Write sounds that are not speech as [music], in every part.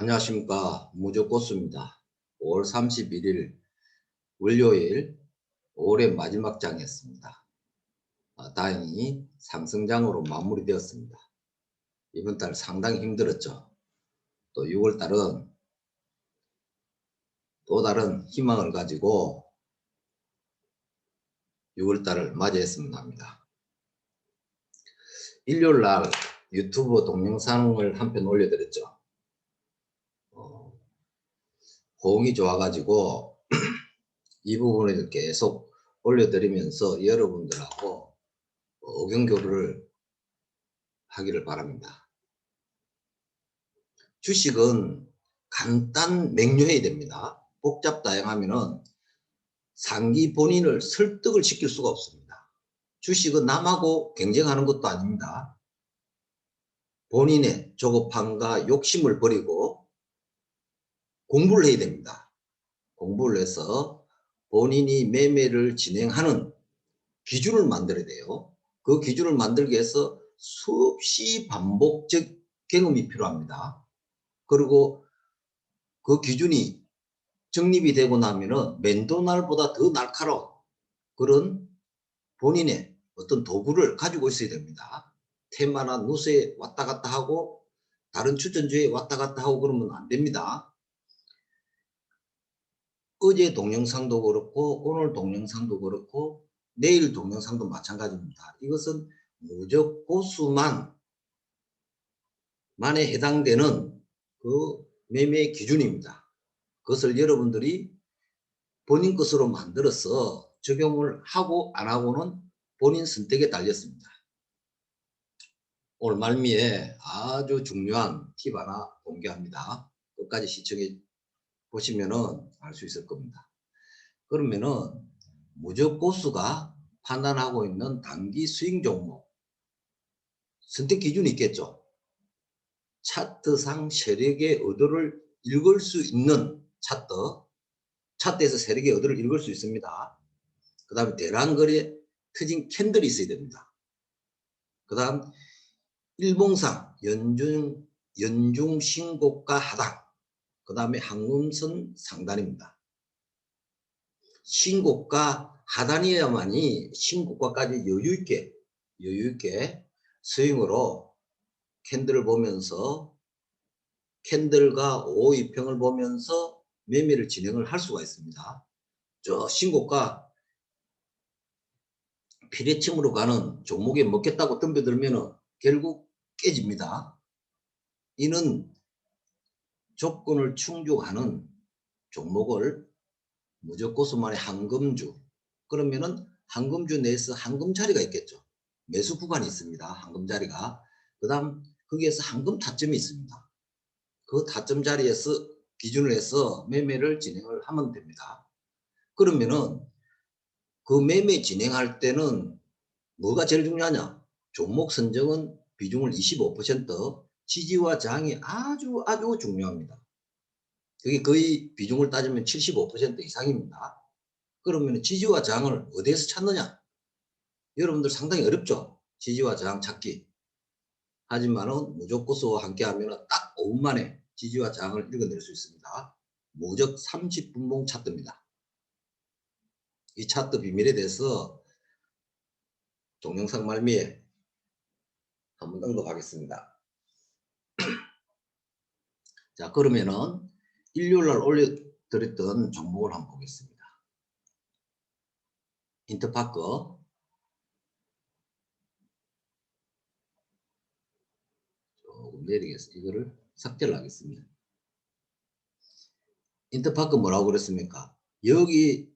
안녕하십니까 무조고수입니다. 5월 31일 월요일 5월의 마지막 장이었습니다. 아, 다행히 상승장으로 마무리되었습니다. 이번 달 상당히 힘들었죠. 또 6월 달은 또 다른 희망을 가지고 6월 달을 맞이했습니다. 합니다. 일요일 날 유튜브 동영상을 한 편 올려드렸죠. 어, 호응이 좋아가지고 [clears throat] 이 부분을 계속 올려드리면서 여러분들하고 의견 교류를 하기를 바랍니다. 주식은 간단 명료해야 됩니다. 복잡 다양하면은 상기 본인을 설득을 시킬 수가 없습니다. 주식은 남하고 경쟁하는 것도 아닙니다. 본인의 조급함과 욕심을 버리고 공부를 해야 됩니다. 공부를 해서 본인이 매매를 진행하는 기준을 만들어야 돼요. 그 기준을 만들기 위해서 수없이 반복적 경험이 필요합니다. 그리고 그 기준이 정립이 되고 나면은 맨도날보다 더 날카로운 그런 본인의 어떤 도구를 가지고 있어야 됩니다. 테마나 누수에 왔다 갔다 하고 다른 추천주에 왔다 갔다 하고 그러면 안 됩니다. 어제 동영상도 그렇고 오늘 동영상도 그렇고 내일 동영상도 마찬가지입니다. 이것은 무적 고수만 만에 해당되는 그 매매 기준입니다. 그것을 여러분들이 본인 것으로 만들어서 적용을 하고 안 하고는 본인 선택에 달렸습니다. 오늘 말미에 아주 중요한 팁 하나 공개합니다. 끝까지 시청해 보시면은 알 수 있을 겁니다. 그러면은 무적 고수가 판단하고 있는 단기 스윙 종목 선택 기준이 있겠죠. 차트상 세력의 의도를 읽을 수 있는 차트 차트에서 세력의 의도를 읽을 수 있습니다. 그 다음에 대란거리에 터진 캔들이 있어야 됩니다. 그 다음 일봉상 연중 연중 신고가 하단 그 다음에 항음선 상단입니다. 신고가 하단이어야만이 신고가까지 여유있게 여유있게 스윙으로 캔들을 보면서 캔들과 오이평을 보면서 매매를 진행을 할 수가 있습니다. 저 신고가 피레침으로 가는 종목에 먹겠다고 덤벼들면 결국 깨집니다. 이는 조건을 충족하는 종목을 무조건수만의 한금주 그러면은 한금주 내에서 한금 자리가 있겠죠. 매수 구간이 있습니다. 한금 자리가. 그 다음 거기에서 한금 타점이 있습니다. 그 타점 자리에서 기준을 해서 매매를 진행을 하면 됩니다. 그러면은 그 매매 진행할 때는 뭐가 제일 중요하냐? 종목 선정은 비중을 25% 지지와 저항이 아주 아주 중요합니다. 그게 거의 비중을 따지면 75% 이상입니다. 그러면 지지와 저항을 어디에서 찾느냐? 여러분들 상당히 어렵죠? 지지와 저항 찾기. 하지만은 무조건수와 함께 하면 딱 5분 만에 지지와 저항을 읽어낼 수 있습니다. 무적 30분봉 차트입니다. 이 차트 비밀에 대해서 동영상 말미에 한번 언급하겠습니다. 자 그러면은 일요일날 올려드렸던 종목을 한번 보겠습니다. 인터파크 조금 내리겠습니다. 이거를 삭제를 하겠습니다. 인터파크 뭐라고 그랬습니까? 여기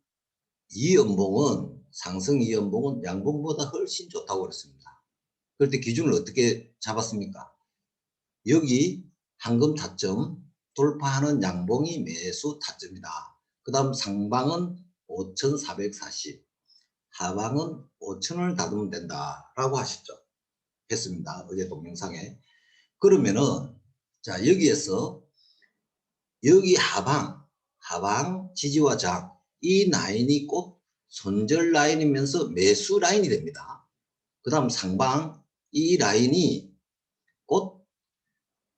이 연봉은 상승 이 연봉은 양봉보다 훨씬 좋다고 그랬습니다. 그럴 때 기준을 어떻게 잡았습니까? 여기 황금 타점 돌파하는 양봉이 매수 타점이다. 그 다음 상방은 5,440 하방은 5천을 다듬으면 된다 라고 하셨죠. 했습니다. 어제 동영상에. 그러면은 자 여기에서 여기 하방 하방 지지와 장 이 라인이 꼭 손절 라인이면서 매수 라인이 됩니다. 그 다음 상방 이 라인이 곧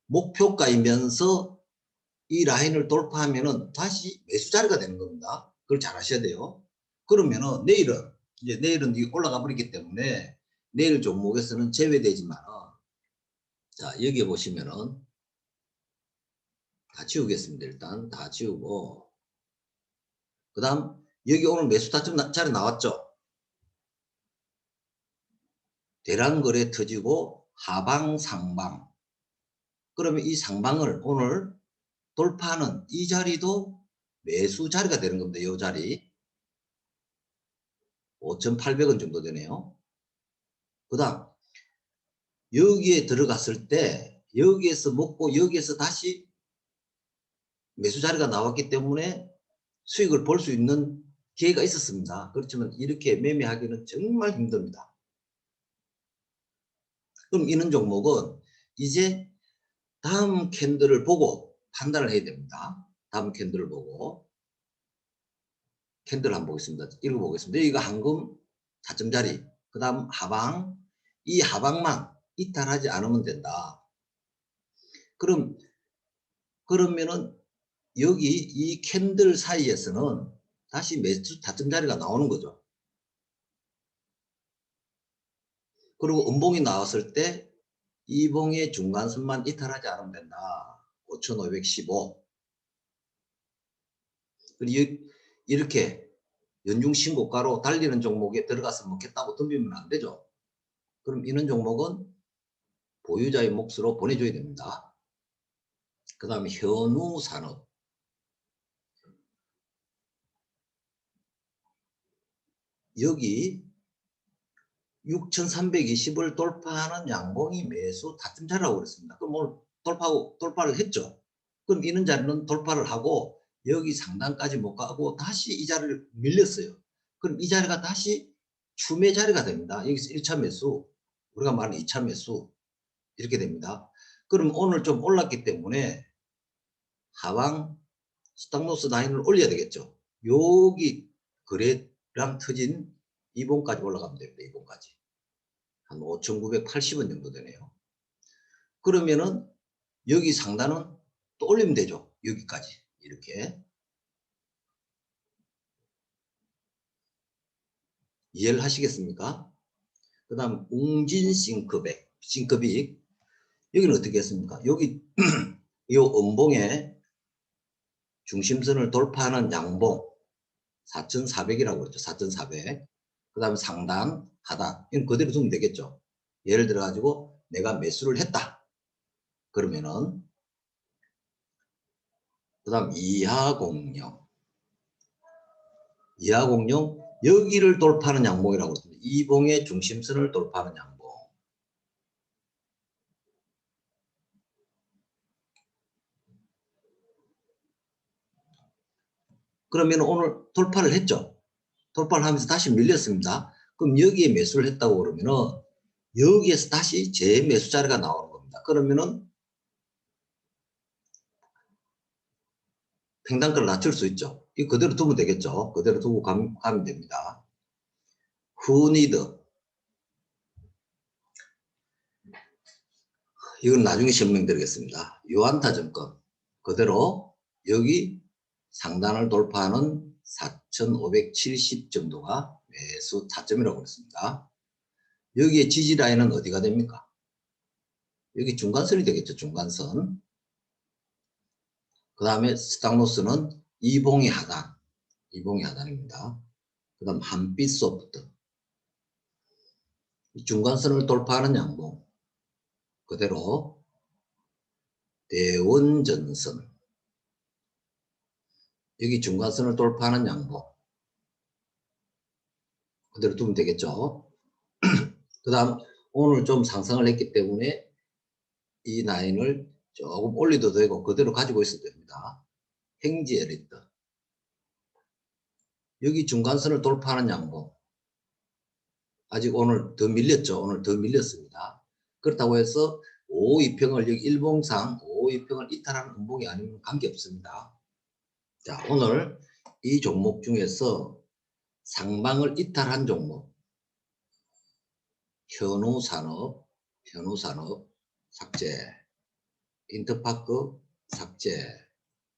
목표가이면서 이 라인을 돌파하면은 다시 매수 자리가 되는 겁니다. 그걸 잘 아셔야 돼요. 그러면은 내일은 이제 내일은 이 올라가 버리기 때문에 내일 종목에서는 제외되지만 자 여기 보시면은 다 지우겠습니다. 일단 다 지우고 그 다음 여기 오늘 매수 타점 나- 자리 나왔죠. 대란거래 터지고 하방 상방 그러면 이 상방을 오늘 돌파하는 이 자리도 매수 자리가 되는 겁니다. 이 자리 5,800원 정도 되네요. 그 다음 여기에 들어갔을 때 여기에서 먹고 여기에서 다시 매수 자리가 나왔기 때문에 수익을 볼 수 있는 기회가 있었습니다. 그렇지만 이렇게 매매하기는 정말 힘듭니다. 그럼 이런 종목은 이제 다음 캔들을 보고 판단을 해야 됩니다. 다음 캔들을 보고 캔들 한번 보겠습니다. 읽어보겠습니다. 여기가 황금 4점 자리, 그 다음 하방, 이 하방만 이탈하지 않으면 된다. 그럼 그러면은 여기 이 캔들 사이에서는 다시 매수 다점 자리가 나오는 거죠. 그리고 음봉이 나왔을 때 이봉의 중간선만 이탈하지 않으면 된다. 5,515. 그리고 이렇게 연중 신고가로 달리는 종목에 들어가서 먹겠다고 덤비면 안 되죠. 그럼 이런 종목은 보유자의 몫으로 보내줘야 됩니다. 그 다음에 현우 산업. 여기 6,320을 돌파하는 양봉이 매수 다툼 자라고 그랬습니다. 그럼 오늘 돌파하고 돌파를 했죠. 그럼 이런 자리는 돌파를 하고 여기 상단까지 못 가고 다시 이 자리를 밀렸어요. 그럼 이 자리가 다시 추매 자리가 됩니다. 여기서 1차 매수, 우리가 말하는 2차 매수 이렇게 됩니다. 그럼 오늘 좀 올랐기 때문에 하방 스탑로스 라인을 올려야 되겠죠. 여기 거래량 터진 2번까지 올라가면 됩니다. 2번까지. 한 5,980원 정도 되네요. 그러면은 여기 상단은 또 올리면 되죠. 여기까지. 이렇게. 이해를 하시겠습니까? 그 다음 웅진 싱크백, 싱크빅. 여기는 어떻게 했습니까? 여기 [clears throat] 이 음봉에 중심선을 돌파하는 양봉 4,400이라고 그랬죠. 4,400. 그 다음에 상단, 하단. 이건 그대로 두면 되겠죠. 예를 들어 가지고 내가 매수를 했다. 그러면은 그 다음 이하 공룡. 이하 공룡 여기를 돌파하는 양봉이라고 그랬습니다. 이봉의 중심선을 돌파하는 양봉. 그러면 오늘 돌파를 했죠. 돌파를 하면서 다시 밀렸습니다. 그럼 여기에 매수를 했다고 그러면은 여기에서 다시 재매수 자리가 나오는 겁니다. 그러면은 팽단가를 낮출 수 있죠. 이 그대로 두면 되겠죠. 그대로 두고 감, 가면 됩니다. 후니드 이건 나중에 설명드리겠습니다. 요한타점권 그대로 여기 상단을 돌파하는 4,570 정도가 매수 타점이라고 그랬습니다. 여기에 지지 라인은 어디가 됩니까? 여기 중간선이 되겠죠. 중간선. 그 다음에 스탁로스는 이봉이 하단. 이봉이 하단입니다. 그 다음 한빛 소프트. 이 중간선을 돌파하는 양봉. 그대로 대원전선. 여기 중간선을 돌파하는 양봉. 그대로 두면 되겠죠. [clears throat] 그 다음 오늘 좀 상승을 했기 때문에 이 라인을 조금 올려도 되고 그대로 가지고 있어도 됩니다. 행지 엘리트. 여기 중간선을 돌파하는 양봉. 아직 오늘 더 밀렸죠. 오늘 더 밀렸습니다. 그렇다고 해서 552평을 여기 일봉상 552평을 이탈하는 음봉이 아니면 관계없습니다. 자, 오늘 이 종목 중에서 상방을 이탈한 종목. 현우산업, 현우산업 삭제, 인터파크 삭제,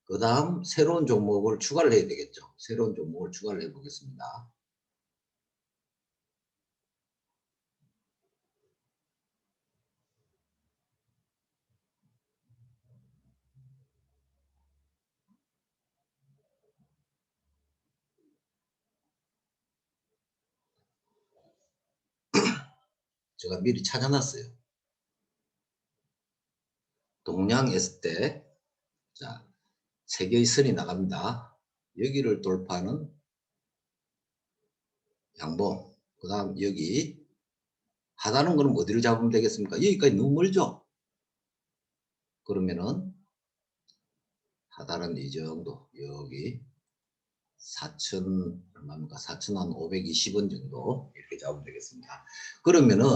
그 다음 새로운 종목을 추가를 해야 되겠죠. 새로운 종목을 추가를 해 보겠습니다. 제가 미리 찾아놨어요. 동양 S대 자, 세 개의 선이 나갑니다. 여기를 돌파하는 양봉. 그 다음 여기 하다는 거는 어디를 잡으면 되겠습니까? 여기까지 너무 멀죠? 그러면은 하다는 이 정도 여기 4천 얼마입니까? 4,520원 정도 이렇게 잡으면 되겠습니다. 그러면은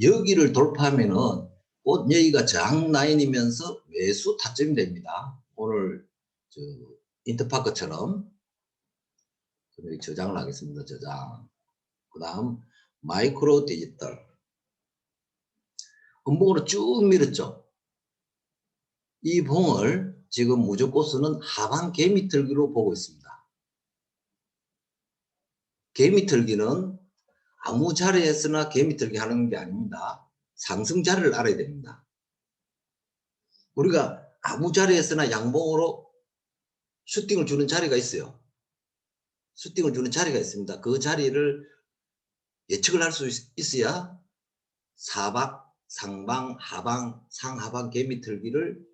여기를 돌파하면은 곧 여기가 저항 라인이면서 매수 타점이 됩니다. 오늘 저 인터파크처럼 여기 저장을 하겠습니다. 저장. 그 다음 마이크로 디지털 음봉으로 쭉 밀었죠. 이 봉을 지금 무조건수는 하방 개미털기로 보고 있습니다. 개미털기는 아무 자리에서나 개미털기 하는 게 아닙니다. 상승 자리를 알아야 됩니다. 우리가 아무 자리에서나 양봉으로 슈팅을 주는 자리가 있어요. 슈팅을 주는 자리가 있습니다. 그 자리를 예측을 할 수 있어야 사박, 상방, 하방, 상하방 개미털기를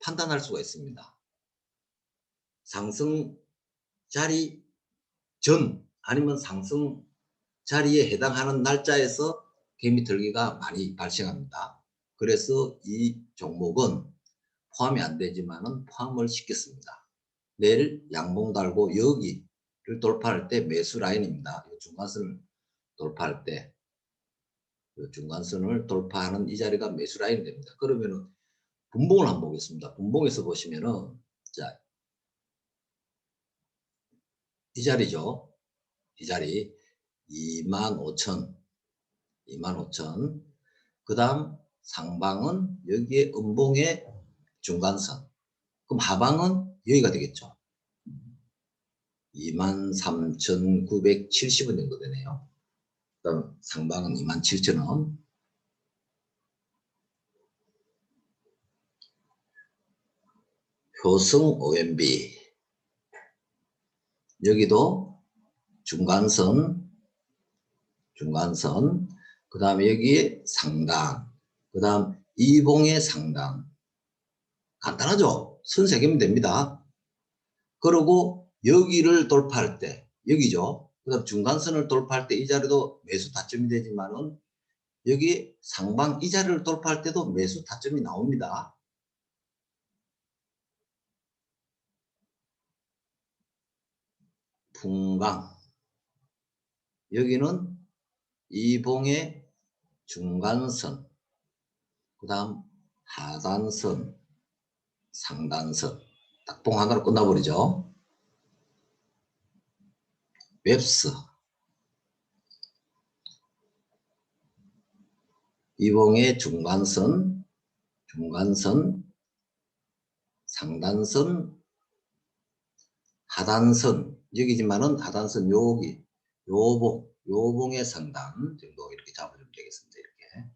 판단할 수가 있습니다. 상승 자리 전 아니면 상승 자리에 해당하는 날짜에서 개미 털기가 많이 발생합니다. 그래서 이 종목은 포함이 안 되지만 은 포함을 시켰습니다. 내일 양봉 달고 여기를 돌파할 때 매수 라인입니다. 이 중간선을 돌파할 때 중간선을 돌파하는 이 자리가 매수 라인이 됩니다. 그러면은 분봉을 한번 보겠습니다. 분봉에서 보시면은 자, 이 자리죠. 이 자리 25,000 25,000 그 다음 상방은 여기에 음봉의 중간선. 그럼 하방은 여기가 되겠죠. 23,970원 정도 되네요. 그 다음 상방은 27,000원. 효성 OMB 여기도 중간선 중간선 그 다음에 여기에 상단 그 다음 이봉의 상단. 간단하죠? 선세 개면 됩니다. 그리고 여기를 돌파할 때 여기죠? 그 다음 중간선을 돌파할 때 이 자리도 매수 타점이 되지만은 여기 상방 이 자리를 돌파할 때도 매수 타점이 나옵니다. 풍강 여기는 이봉의 중간선 그 다음 하단선 상단선 딱봉 하나로 끝나버리죠. 웹스. 이봉의 중간선 중간선 상단선 하단선. 여기지만은 하단선 여기 요봉 요봉의 상단 정도 이렇게 잡아주면 되겠습니다 이렇게.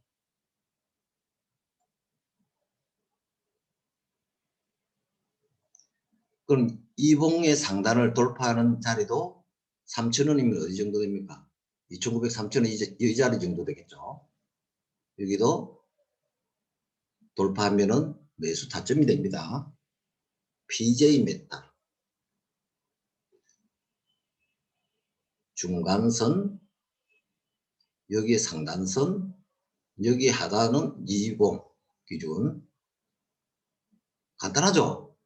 그럼 이봉의 상단을 돌파하는 자리도 3,000원이면 어디 정도 됩니까? 2,900, 3,000원 이, 이 자리 정도 되겠죠? 여기도 돌파하면은 매수 타점이 됩니다. PJ 메탈 중간선, 여기 상단선, 여기 하단은 20 기준. 간단하죠?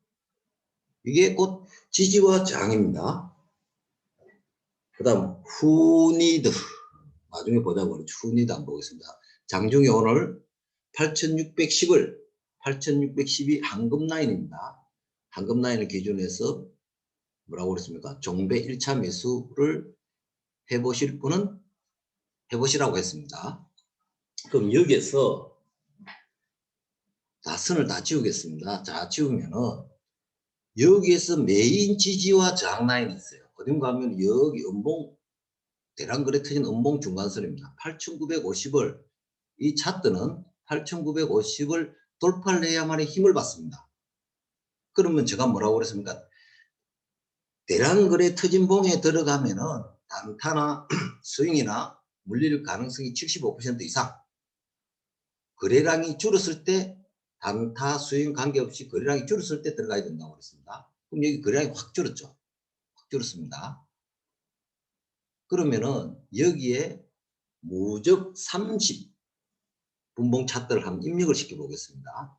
이게 곧 지지와 저항입니다. 그 다음 후니드 나중에 보자고 후니드 한번 보겠습니다. 장중에 오늘 8610을 8610이 한금 라인입니다. 한금 라인을 기준해서 뭐라고 그랬습니까? 종배 1차 매수를 해보실 분은 해보시라고 했습니다. 그럼 여기에서 다 선을 다 지우겠습니다. 자, 지우면은 여기에서 메인 지지와 저항 라인이 있어요. 어딘가 하면 여기 음봉 대량거래 터진 음봉 중간선입니다. 8,950을 이 차트는 8,950을 돌파를 해야만이 힘을 받습니다. 그러면 제가 뭐라고 그랬습니까? 대량거래 터진 봉에 들어가면은 단타나 [clears throat] 스윙이나 물릴 가능성이 75% 이상 거래량이 줄었을 때 단타 스윙 관계없이 거래량이 줄었을 때 들어가야 된다고 그랬습니다. 그럼 여기 거래량이 확 줄었죠. 확 줄었습니다. 그러면은 여기에 무적 30 분봉 차트를 한번 입력을 시켜 보겠습니다.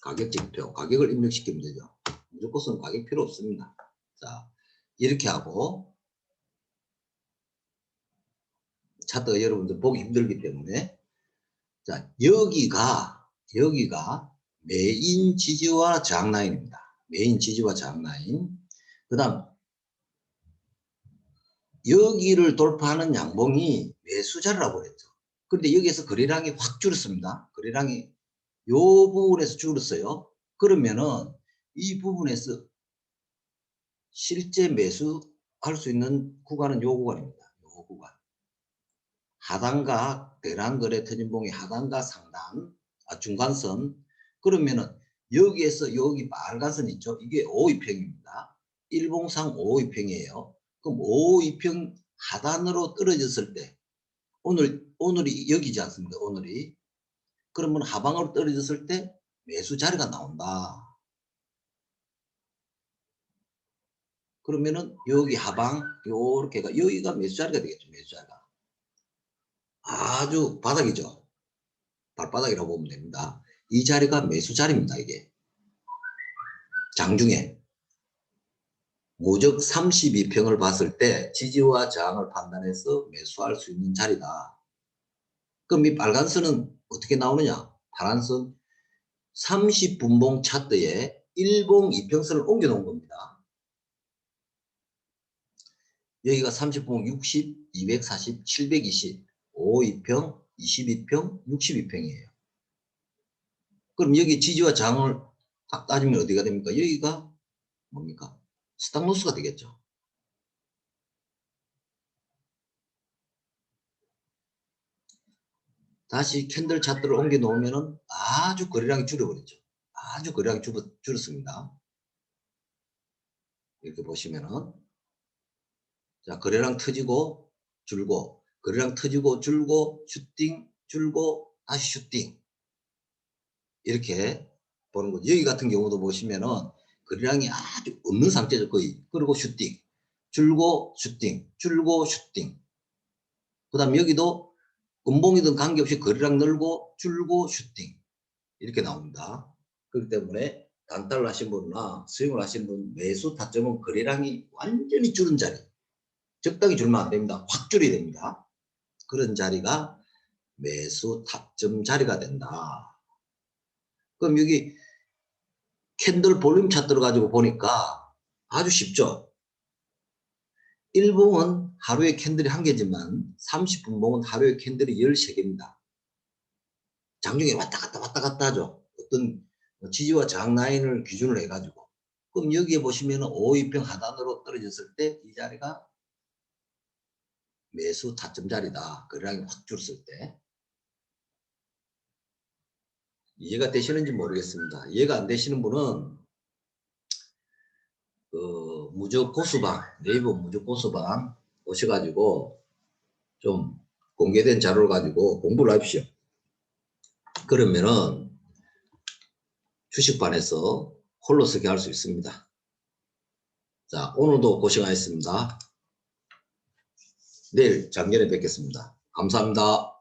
가격 지표, 가격을 입력시키면 되죠. 무조건 가격 필요 없습니다. 자, 이렇게 하고 차트가 여러분들 보기 힘들기 때문에 자, 여기가 여기가 메인 지지와 저항 라인입니다. 메인 지지와 저항 라인. 그다음 여기를 돌파하는 양봉이 매수자라고 그랬죠. 그런데 여기에서 거래량이 확 줄었습니다. 거래량이 요 부분에서 줄었어요. 그러면은 이 부분에서 실제 매수할 수 있는 구간은 요 구간입니다. 요 구간. 하단과 대량 거래 터진봉의 하단과 상단, 아, 중간선. 그러면은 여기에서 여기 빨간 선 있죠? 이게 5위평입니다. 일봉상 5위평이에요. 그럼 5위평 하단으로 떨어졌을 때 오늘 오늘이 여기지 않습니까? 오늘이 그러면 하방으로 떨어졌을 때 매수 자리가 나온다. 그러면은 여기 하방 요렇게가 여기가 매수 자리가 되겠죠. 매수 자리가 아주 바닥이죠. 발바닥이라고 보면 됩니다. 이 자리가 매수 자리입니다. 이게 장중에 무적 32평을 봤을 때 지지와 저항을 판단해서 매수할 수 있는 자리다. 그럼 이 빨간 선은 어떻게 나오느냐? 파란 선 30분봉 차트에 1봉 2평선을 옮겨 놓은 겁니다. 여기가 30분봉 60, 240, 720, 5, 2평, 22평, 62평이에요. 그럼 여기 지지와 저항을 딱 따지면 어디가 됩니까? 여기가 뭡니까? 스탑로스가 되겠죠. 다시 캔들 차트를 옮겨 놓으면은 아주 거래량이 줄어버렸죠. 아주 거래량이 줄, 줄었습니다. 이렇게 보시면은 자 거래량 터지고 줄고 거래량 터지고 줄고 슈팅 줄고 다시 슈팅. 이렇게 보는 거죠. 여기 같은 경우도 보시면은 거래량이 아주 없는 상태죠 거의. 그리고 슈팅 줄고 슈팅 줄고 슈팅. 그 다음 여기도 음봉이든 관계없이 거래량 늘고 줄고 슈팅. 이렇게 나옵니다. 그렇기 때문에 단타를 하신 분이나 스윙을 하신 분 매수 타점은 거래량이 완전히 줄은 자리. 적당히 줄면 안 됩니다. 확 줄이 됩니다 그런 자리가 매수 타점 자리가 된다 그럼 여기 캔들 볼륨 차트로 가지고 보니까 아주 쉽죠. 1봉은 하루에 캔들이 한 개지만 30분 봉은 하루에 캔들이 13개입니다. 장중에 왔다 갔다 왔다 갔다 하죠. 어떤 지지와 저항 라인을 기준으로 해가지고. 그럼 여기에 보시면은 5위평 하단으로 떨어졌을 때 이 자리가 매수 타점 자리다. 거래량이 확 줄었을 때. 이해가 되시는지 모르겠습니다. 이해가 안 되시는 분은 그 무적 고수방 네이버 무적 고수방 오셔가지고 좀 공개된 자료를 가지고 공부를 하십시오. 그러면은 주식반에서 홀로 서게 할 수 있습니다. 자 오늘도 고생하셨습니다. 내일 작년에 뵙겠습니다. 감사합니다.